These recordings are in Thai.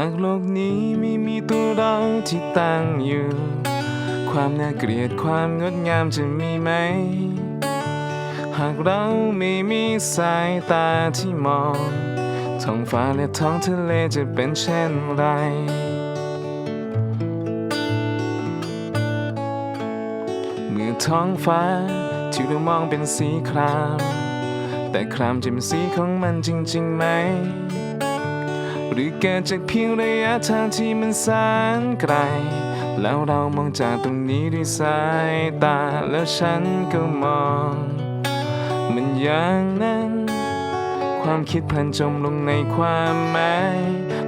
ากโลกนี้ไม่มีตัวเราที่ตั้งอยู่ ความน่าเกลียดความงดงามจะมีไหม หากเราไม่มีสายตาที่มองท้องฟ้าและท้องทะเลจะเป็นเช่นไรเมื่อท้องฟ้าที่เรามองเป็นสีคราม แต่ครามจะเป็นสีของมันจริงๆไหม หรือเกิดจากเพียงระยะทางที่มันแสนไกล แล้วเรามองจากตรงนี้ด้วยสายตา แล้วฉันก็มอง มันอย่างนั้น ความคิดพันจมลงในความหมาย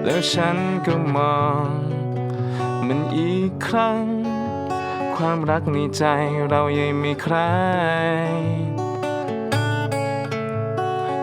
แล้วฉันก็มอง มันอีกครั้ง ความรักในใจเรายังไม่ใคร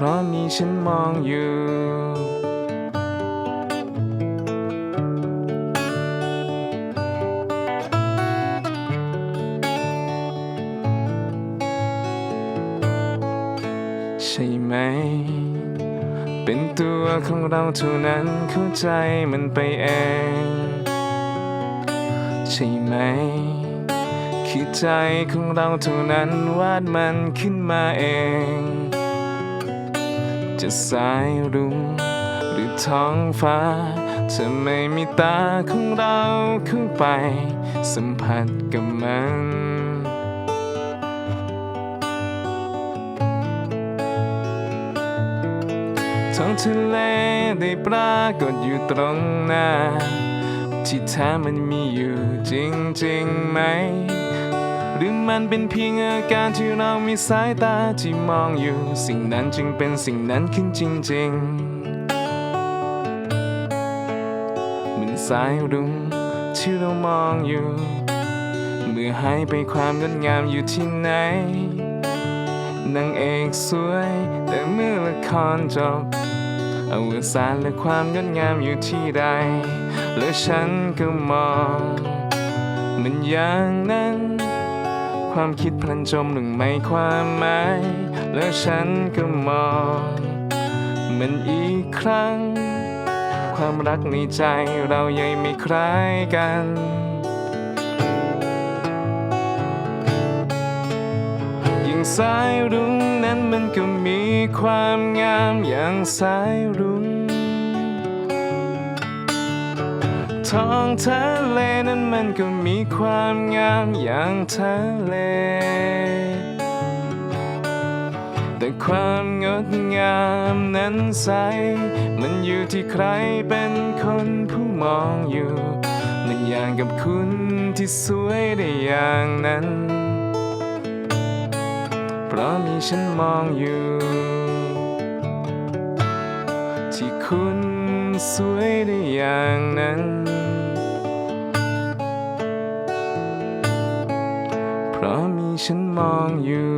เพราะมีฉันมองอยู่ใช่ไหม เป็นตัวของเราเท่านั้นเข้าใจมันไปเอง ใช่ไหมคือใจของเราเท่านั้นวาดมันขึ้นมาเอง จะสายรุ้งหรือท้องฟ้าจะไม่มีตาของเราเข้าไป สัมผัสกับมันท้องทะเลได้ปรากฏอยู่ตรงหน้า ที่แท้มันมีอยู่จริงๆไหม หรือมันเป็นเพียงอาการที่เรามีสายตาที่มองอยู่ สิ่งนั้นจึงเป็นสิ่งนั้นขึ้นจริงๆ เหมือนสายรุ้งที่เรามองอยู่ เมื่อหายไปความงดงามอยู่ที่ไหนนางเอกสวย แต่เมื่อละครจบอวสานและความงดงามอยู่ที่ใด และฉันก็มอง มันอย่างนั้น ความคิดพลันจมลงไม่ความหมายและฉันก็มองมันอีกครั้ง ความรักในใจเรายังไม่คล้ายกันย่งสายรุ้งนั้นมันก็มีความงามอย่างสายรุ้ง ท้องทะเลนั้นมันก็มีความงามอย่างทะเล แต่ความงดงามนั้นใส มันอยู่ที่ใครเป็นคนผู้มองอยู่มันอย่างกับคุณที่สวยได้อย่างนั้น เพราะมีฉันมองอยู่ ที่คุณสวยได้อย่างนั้น เพราะมีฉันมองอยู่